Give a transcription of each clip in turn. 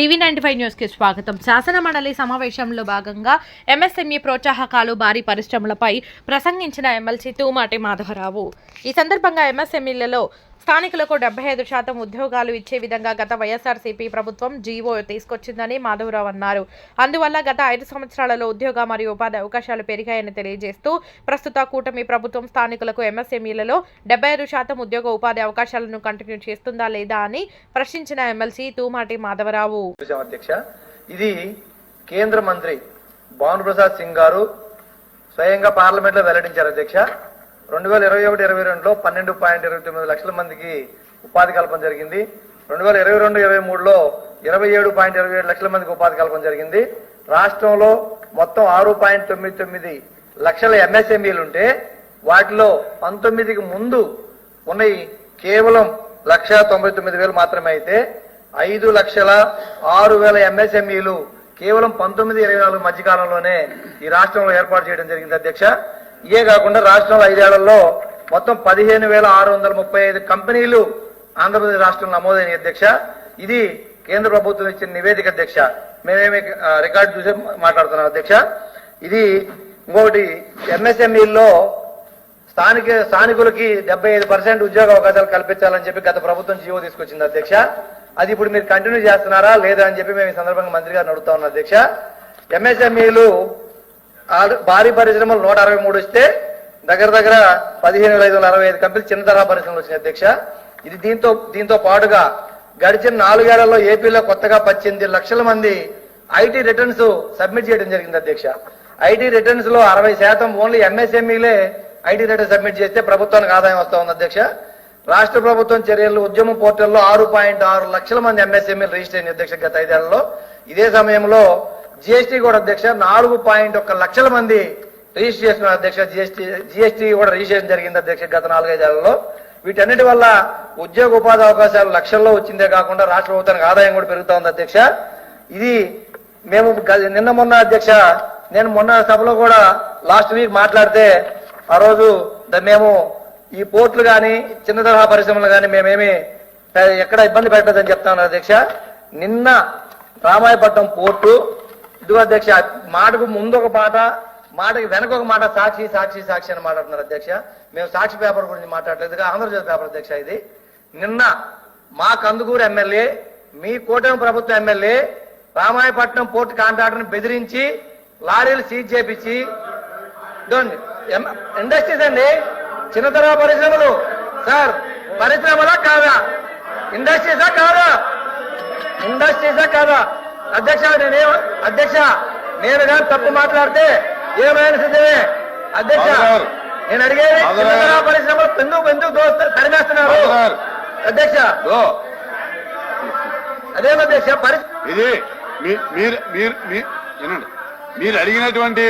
TV ninety five న్యూస్కి స్వాగతం. శాసన మండలి సమావేశంలో భాగంగా ఎంఎస్ఎంఈ ప్రోత్సాహకాలు భారీ పరిశ్రమలపై ప్రసంగించిన ఎమ్మెల్సీ తూమాటి మాధవరావు. ఈ సందర్భంగా ఎంఎస్ఎంఈలలో స్థానికులకు డెబ్బై ఐదు శాతం ఉద్యోగాలు ఇచ్చే విధంగా గత వైఎస్ఆర్సీపీ ప్రభుత్వం జీవో తీసుకొచ్చిందని మాధవరావు అన్నారు. అందువల్ల గత ఐదు సంవత్సరాలలో ఉద్యోగ మరియు ఉపాధి అవకాశాలు పెరిగాయని తెలియజేస్తూ ప్రస్తుత కూటమి ప్రభుత్వం స్థానికులకు ఎంఎస్ఎంఈలలో డెబ్బై ఐదు శాతం ఉద్యోగ ఉపాధి అవకాశాలను కంటిన్యూ చేస్తుందా లేదా అని ప్రశ్నించిన ఎమ్మెల్సీ తూమాటి మాధవరావు. అధ్యక్ష ఇది కేంద్ర మంత్రి భానుప్రసాద్ సింగ్ గారు స్వయంగా పార్లమెంట్లో వెల్లడించారు అధ్యక్ష. రెండు వేల ఇరవై ఒకటి ఇరవై రెండులో పన్నెండు పాయింట్ ఇరవై తొమ్మిది లక్షల మందికి ఉపాధి కల్పన జరిగింది. రెండు వేల ఇరవై రెండు ఇరవై మూడులో ఇరవై ఏడు పాయింట్ ఇరవై ఏడు లక్షల మందికి ఉపాధి కల్పన జరిగింది. రాష్ట్రంలో మొత్తం ఆరు పాయింట్ తొమ్మిది తొమ్మిది లక్షల ఎంఎస్ఎంఈలు ఉంటే వాటిలో పంతొమ్మిదికి ముందు ఉన్నాయి కేవలం లక్ష తొంభై తొమ్మిది వేలు మాత్రమే అయితే ఐదు లక్షల ఆరు వేల ఎంఎస్ఎంఈలు కేవలం పంతొమ్మిది ఇరవై నాలుగు మధ్యకాలంలోనే ఈ రాష్ట్రంలో ఏర్పాటు చేయడం జరిగింది అధ్యక్ష. ఇవే కాకుండా రాష్ట్రంలో ఐదేళ్ళలో మొత్తం పదిహేను వేల ఆరు వందల ముప్పై ఐదు కంపెనీలు ఆంధ్రప్రదేశ్ రాష్ట్రంలో నమోదైన అధ్యక్ష. ఇది కేంద్ర ప్రభుత్వం ఇచ్చిన నివేదిక అధ్యక్ష. మేమేమి రికార్డు చూసి మాట్లాడుతున్నాం అధ్యక్ష. ఇది ఇంకొకటి ఎంఎస్ఎంఈల్లో స్థానిక స్థానికులకి డెబ్బై ఐదు పర్సెంట్ ఉద్యోగ అవకాశాలు కల్పించాలని చెప్పి గత ప్రభుత్వం జీవో తీసుకొచ్చింది అధ్యక్ష. అది ఇప్పుడు మీరు కంటిన్యూ చేస్తున్నారా లేదా అని చెప్పి మేము ఈ సందర్భంగా మంత్రి గారిని అడుగుతా ఉన్నాం అధ్యక్ష. ఎంఎస్ఎంఈలు భారీ పరిశ్రమలు నూట అరవై మూడు వస్తే దగ్గర దగ్గర పదిహేను వేల ఐదు వందల అరవై ఐదు కంపెనీలు చిన్న తరహా పరిశ్రమలు వచ్చినాయి అధ్యక్ష. ఇది దీంతో దీంతో పాటుగా గడిచిన నాలుగేళ్ళలో ఏపీలో కొత్తగా పద్దెనిమిది లక్షల మంది ఐటీ రిటర్న్స్ సబ్మిట్ చేయడం జరిగింది అధ్యక్ష. ఐటీ రిటర్న్స్లో అరవై శాతం ఓన్లీ ఎంఎస్ఎంఈలే ఐటీ రిటర్న్ సబ్మిట్ చేస్తే ప్రభుత్వానికి ఆదాయం వస్తా ఉంది అధ్యక్ష. రాష్ట్ర ప్రభుత్వం చర్యలు ఉద్యమం పోర్టల్లో ఆరు పాయింట్ ఆరు లక్షల మంది ఎంఎస్ఎంఈలు రిజిస్టర్ అయిన అధ్యక్ష గత ఐదేళ్ళలో. ఇదే సమయంలో జిఎస్టీ కూడా అధ్యక్ష నాలుగు పాయింట్ ఒక్క లక్షల మంది రిజిస్టర్ చేసిన అధ్యక్ష జిఎస్టీ జిఎస్టీ కూడా రిజిస్ట్రేషన్ జరిగింది అధ్యక్ష గత నాలుగైదేళ్ళలో. వీటన్నిటి వల్ల ఉద్యోగ ఉపాధి అవకాశాలు లక్షల్లో వచ్చిందే కాకుండా రాష్ట్ర ప్రభుత్వానికి ఆదాయం కూడా పెరుగుతా ఉంది అధ్యక్ష. ఇది మేము నిన్న మొన్న అధ్యక్ష నేను మొన్న సభలో కూడా లాస్ట్ వీక్ మాట్లాడితే ఆ రోజు మేము ఈ పోర్టులు కానీ చిన్న తరహా పరిశ్రమలు కానీ మేమేమి ఎక్కడ ఇబ్బంది పెట్టదని చెప్తాను అధ్యక్ష. నిన్న రామాయపట్నం పోర్టు ఇదిగో అధ్యక్ష మాటకు ముందు ఒక మాట మాటకి వెనక ఒక మాట సాక్షి సాక్షి సాక్షి అని మాట్లాడుతున్నారు అధ్యక్ష. మేము సాక్షి పేపర్ గురించి మాట్లాడలేదు ఆంధ్రజ్యోతి పేపర్ అధ్యక్ష ఇది. నిన్న మా కందుకూరు ఎమ్మెల్యే మీ కూటమి ప్రభుత్వ ఎమ్మెల్యే రామాయపట్నం పోర్టు కాంట్రాక్టర్ని బెదిరించి లారీలు సీజ్ చేపించి ఎం- ఇండస్ట్రీస్ అండి చిన్న తరహా పరిశ్రమలు. సార్ పరిశ్రమలా కాదా? ఇండస్ట్రీసా కాదా? ఇండస్ట్రీసా కాదా? అధ్యక్ష నేనే అధ్యక్ష నేను కానీ తప్పు మాట్లాడితే ఏమైనా సిద్ధమే అధ్యక్ష. నేను అడిగేది పరిశ్రమలు ఎందుకు ఎందుకు దోస్తారు తరిమేస్తున్నారు. అధ్యక్ష. అదేం అధ్యక్ష? పరి ఇది మీ- మీరు మీరు వినండి. మీరు అడిగినటువంటి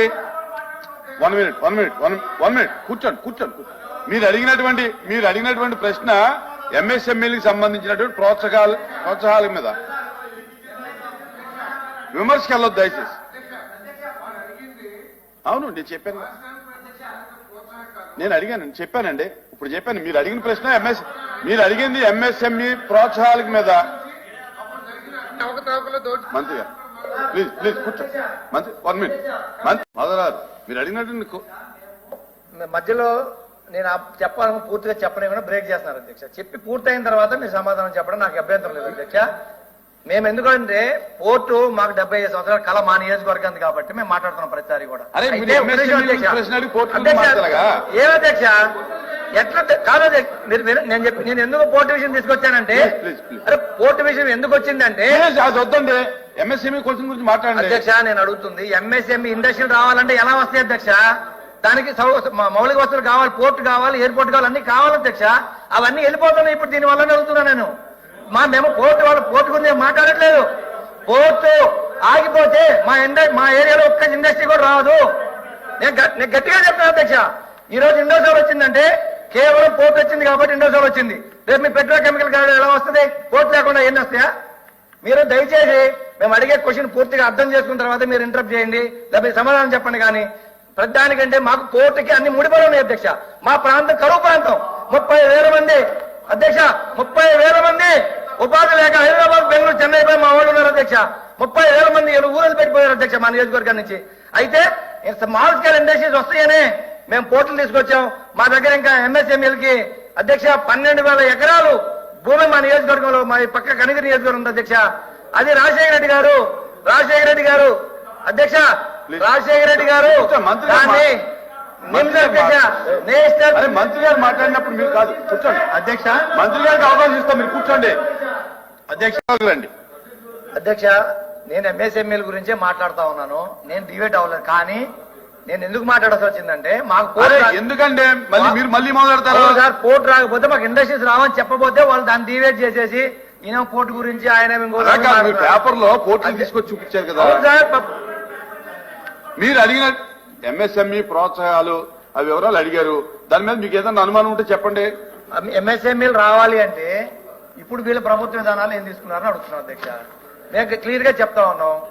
one minute one minute one one minute. కూర్చోండి కూర్చోండి కూర్చోండి. మీరు అడిగినటువంటి మీరు అడిగినటువంటి ప్రశ్న ఎంఎస్ఎంఈలకు సంబంధించినటువంటి ప్రోత్సాహాలు ప్రోత్సాహాల మీద. విమర్శకు వెళ్ళొద్దు దయచేసి. అవును నేను చెప్పాను. నేను అడిగాను చెప్పానండి. ఇప్పుడు చెప్పాను మీరు అడిగిన ప్రశ్న ఎంఎస్ మీరు అడిగింది ఎంఎస్ఎంఈ ప్రోత్సాహాల మీద. మంత్రి గారు ప్లీజ్ ప్లీజ్ కూర్చో. మంత్రి వన్ మినిట్. మంత్రి మదరారు మీరు అడిగినట్టు మధ్యలో నేను చెప్పాలని పూర్తిగా కూడా బ్రేక్ చేస్తున్నారు అధ్యక్ష. చెప్పి పూర్తయిన తర్వాత మీరు సమాధానం చెప్పడం నాకు అభ్యంతరం లేదు అధ్యక్ష. మేము ఎందుకంటే పోర్టు మాకు డెబ్బై ఐదు సంవత్సరాల కళ మా నియోజకవర్గానికి కాబట్టి మేము మాట్లాడుతున్నాం ప్రతిసారి కూడా. అరే, మీరు అయితే ఒక MSc నిమిషం అధ్యక్ష. ప్రశ్న అడిగి పోర్టు గురించి అధ్యక్ష, మాట్లాడగా? ఏం అధ్యక్ష? ఎట్లా కాదు అధ్యక్ష, మీరు నేను చెప్పి నేను ఎందుకు పోర్టు విషయం తీసుకొచ్చానంటే. అరే పోర్టు విషయం ఎందుకు వచ్చిందంటే ప్లీజ్, అది వద్దండి. ఎంఎస్ఎంఈ క్వశ్చన్ గురించి మాట్లాడండి. అధ్యక్ష నేను అడుగుతుంది ఎంఎస్ఎంఈ ఇండస్ట్రీలు రావాలంటే ఎలా వస్తాయి అధ్యక్ష? దానికి మౌలిక వస్తువులు కావాలి పోర్ట్ కావాలి ఎయిర్పోర్ట్ కావాలి అన్ని కావాలి అధ్యక్ష. అవన్నీ వెళ్ళిపోతున్నాయి ఇప్పుడు దీని వల్ల అడుగుతున్నా నేను. మా మేము పోర్ట్ వాళ్ళు పోర్ట్ గురించి మాట్లాడట్లేదు. పోర్టు ఆగిపోతే మా ఇండ మా ఏరియాలో ఒక్క ఇండస్ట్రీ కూడా రాదు. నేను నేను గట్టిగా చెప్తాను అధ్యక్ష. ఈ రోజు ఇండోసోల్ వచ్చిందంటే కేవలం పోర్ట్ వచ్చింది కాబట్టి ఇండోసోల్ వచ్చింది. రేపు మీ పెట్రోకెమికల్ కార్డు ఎలా వస్తుంది? కోర్ట్ లేకుండా ఎన్ని వస్తాయా? మీరు దయచేసి మేము అడిగే క్వశ్చన్ పూర్తిగా అర్థం చేసుకున్న తర్వాత మీరు ఇంటరప్ట్ చేయండి. లేకపోతే సమాధానం చెప్పండి కానీ ప్రతిదానికంటే మాకు కోర్టుకి అన్ని ముడిపడి ఉన్నాయి అధ్యక్ష. మా ప్రాంతం కరువు ప్రాంతం. ముప్పై వేల మంది. అధ్యక్ష ముప్పై వేల మంది. ఉపాధి లేక హైదరాబాద్ బెంగళూరు చెన్నై పోయి మా వాళ్ళు ఉన్నారు అధ్యక్ష. ముప్పై వేల మంది ఏడు ఊరలు పెట్టిపోయారు అధ్యక్ష మా నియోజకవర్గం నుంచి. అయితే స్మాల్ స్కేల్ ఇండస్ట్రీస్ వస్తాయని మేము పోర్టులు తీసుకొచ్చాం. మా దగ్గర ఇంకా ఎంఎస్ఎంఎల్కి అధ్యక్ష పన్నెండు వేల ఎకరాలు భూమి మా నియోజకవర్గంలో మా పక్క కనిగిరి నియోజకవర్గం ఉంది అధ్యక్ష. అది రాజశేఖర రెడ్డి గారు రాజశేఖర రెడ్డి గారు. అధ్యక్ష రాజశేఖర రెడ్డి గారు. మంత్రి గారు మాట్లాడినప్పుడు మీరు కాదు కూర్చోండి. అధ్యక్ష. మంత్రి గారికి అవకాశం ఇస్తాం మీరు కూర్చోండి. అధ్యక్ష అధ్యక్ష నేను ఎంఎస్ఎంఎల్ గురించే మాట్లాడుతా ఉన్నాను. నేను డివేట్ అవ్వలేదు. కానీ నేను ఎందుకు మాట్లాడాల్సి వచ్చిందంటే మాకు ఎందుకంటే మళ్ళీ మీరు మళ్ళీ మొదలెడతారు. సార్ పోర్ట్ రాకపోతే మాకు ఇండస్ట్రీస్ రావని చెప్పబోతే వాళ్ళు దాన్ని డివేట్ చేసేసి ఈయన పోర్ట్ గురించి ఆయన. పేపర్లో పోర్టులు తీసుకొచ్చి చూపించారు కదా. మీరు అడిగిన ఎంఎస్ఎంఈ ప్రోత్సాహాలు అవి వివరాలు అడిగారు? దాని మీద మీకు ఏదైనా అనుమానం ఉంటే చెప్పండి. ఎంఎస్ఎంఈలు రావాలి అంటే ఇప్పుడు వీళ్ళ ప్రభుత్వ విధానాలు ఏం తీసుకున్నారని అడుగుతున్నాం అధ్యక్ష. మేము క్లియర్గా చెప్తా ఉన్నాం.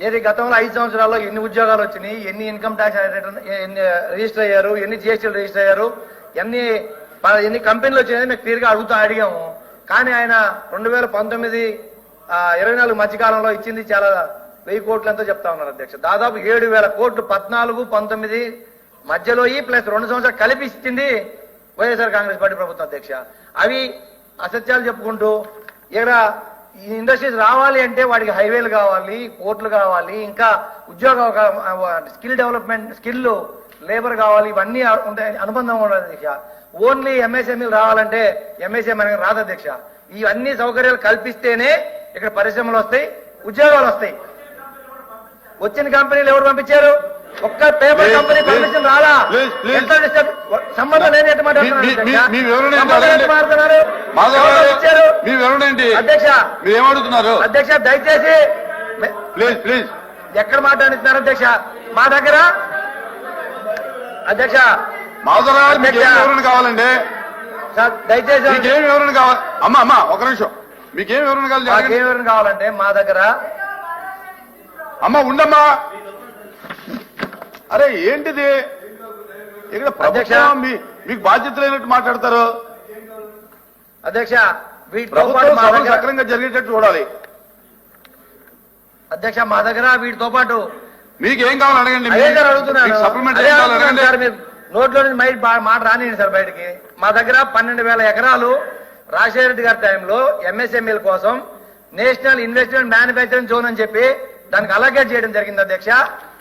ఏది గతంలో ఐదు సంవత్సరాల్లో ఎన్ని ఉద్యోగాలు వచ్చినాయి ఎన్ని ఇన్కమ్ ట్యాక్స్ ఎన్ని uh, రిజిస్టర్ అయ్యారు ఎన్ని జిఎస్టీలు రిజిస్టర్ అయ్యారు ఎన్ని ప- ఎన్ని కంపెనీలు వచ్చినాయని మేము క్లియర్గా అడిగాము. కానీ ఆయన రెండు వేల పంతొమ్మిది ఇరవై నాలుగు మధ్యకాలంలో ఇచ్చింది చాలా వెయ్యి కోట్లు ఎంతో చెప్తా ఉన్నారు అధ్యక్ష. దాదాపు ఏడు వేల కోట్లు పద్నాలుగు పంతొమ్మిది మధ్యలో ఈ ప్లస్ రెండు సంవత్సరాలు కలిపి ఇచ్చింది వైఎస్ఆర్ కాంగ్రెస్ పార్టీ ప్రభుత్వం అధ్యక్ష. అవి అసత్యాలు చెప్పుకుంటూ ఇక్కడ ఈ ఇండస్ట్రీస్ రావాలి అంటే వాడికి హైవేలు కావాలి కోర్టులు కావాలి ఇంకా ఉద్యోగ స్కిల్ డెవలప్మెంట్ స్కిల్ లేబర్ కావాలి ఇవన్నీ ఉంటాయి అనుబంధం ఉండదు అధ్యక్ష ఓన్లీ ఎంఎస్ఎంఈలు రావాలంటే ఎంఎస్ఎం అనేది రాదు అధ్యక్ష ఇవన్నీ సౌకర్యాలు కల్పిస్తేనే ఇక్కడ పరిశ్రమలు వస్తాయి ఉద్యోగాలు వస్తాయి. వచ్చిన కంపెనీలు ఎవరు పంపించారు? ఒక్క పేపర్ కంపెనీ పర్మిషన్ రాలా? సంబంధం లేని అధ్యక్ష? అధ్యక్ష మీరు ఏమడుగుతున్నారు అధ్యక్ష. దయచేసి ప్లీజ్ ప్లీజ్ ఎక్కడ మాట్లాడుతున్నారు అధ్యక్ష? మా దగ్గర? అధ్యక్ష. వివరణ కావాలండి? దయచేసి వివరణ కావాలి? అమ్మా అమ్మా ఒక నిమిషం. మీకేం వివరణ కావాలి వివరణ కావాలంటే మా దగ్గర అమ్మా ఉండమ్మా. అరే ఏంటిది? ఇక్కడ. ప్రభుత్వం మీకు బాధ్యత లేనట్టు మాట్లాడతారు. అధ్యక్ష ప్రభుత్వం సక్రంగా జరిగేటట్టు చూడాలి. అధ్యక్ష మా దగ్గర వీటితో పాటు మీకు ఏం కావాలి అడగండి. సప్లిమెంట్ నోట్లో నుంచి మైట్ రానియండి సార్ బయటికి. మా దగ్గర పన్నెండు వేల ఎకరాలు రాజశేఖర రెడ్డి గారి టైంలో ఎంఎస్ఎంఎల్ కోసం నేషనల్ ఇన్వెస్ట్మెంట్ మ్యానుఫ్యాక్చరింగ్ జోన్ అని చెప్పి దానికి అలాగే చేయడం జరిగింది అధ్యక్ష.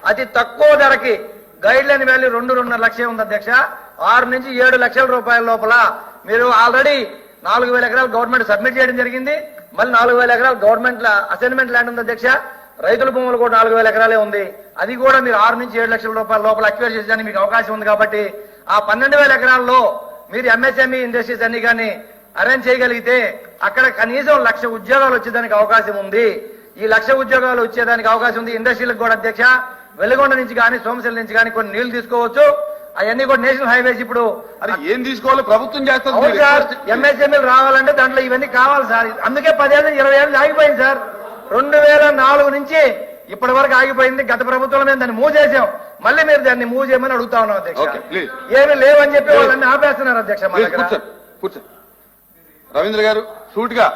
అతి తక్కువ ధరకి గైడ్ లైన్ వాల్యూ రెండు రెండున్నర లక్షలు ఉంది అధ్యక్ష. ఆరు నుంచి ఏడు లక్షల రూపాయల లోపల మీరు ఆల్రెడీ నాలుగు వేల ఎకరాలు గవర్నమెంట్ సబ్మిట్ చేయడం జరిగింది. మళ్ళీ నాలుగు వేల ఎకరాలు గవర్నమెంట్ అసైన్మెంట్ ల్యాండ్ ఉంది అధ్యక్ష. రైతుల భూములు కూడా నాలుగు వేల ఎకరాలే ఉంది. అది కూడా మీరు ఆరు నుంచి ఏడు లక్షల రూపాయల లోపల అక్వైర్ చేసేదానికి మీకు అవకాశం ఉంది కాబట్టి ఆ పన్నెండు వేల ఎకరాల్లో మీరు ఎంఎస్ఎంఈ ఇండస్ట్రీస్ అన్ని కానీ అరేంజ్ చేయగలిగితే అక్కడ కనీసం లక్ష ఉద్యోగాలు వచ్చేదానికి అవకాశం ఉంది. ఈ లక్ష ఉద్యోగాలు వచ్చేదానికి అవకాశం ఉంది. ఇండస్ట్రీలకు కూడా అధ్యక్ష. వెలుగొండ నుంచి కానీ సోమశిల నుంచి కానీ కొన్ని నీళ్ళు తీసుకోవచ్చు. అవన్నీ కూడా నేషనల్ హైవేస్ ఇప్పుడు ఏం తీసుకోవాలో? ప్రభుత్వం చేస్తుంది ఎంఎస్ఎంఎల్ రావాలంటే దాంట్లో ఇవన్నీ కావాలి సార్. అందుకే పదేళ్ళు ఇరవై ఏళ్ళు ఆగిపోయింది సార్. రెండు వేల నాలుగు నుంచి ఇప్పటి వరకు ఆగిపోయింది. గత ప్రభుత్వంలో మేము దాన్ని మూవ్ చేసాం మళ్ళీ మీరు దాన్ని మూవ్ చేయమని అడుగుతా ఉన్నాం అధ్యక్ష. ఏమీ లేవని చెప్పి వాళ్ళని ఆపేస్తున్నారు అధ్యక్ష కూర్చోండి రవీంద్ర గారు సూటిగా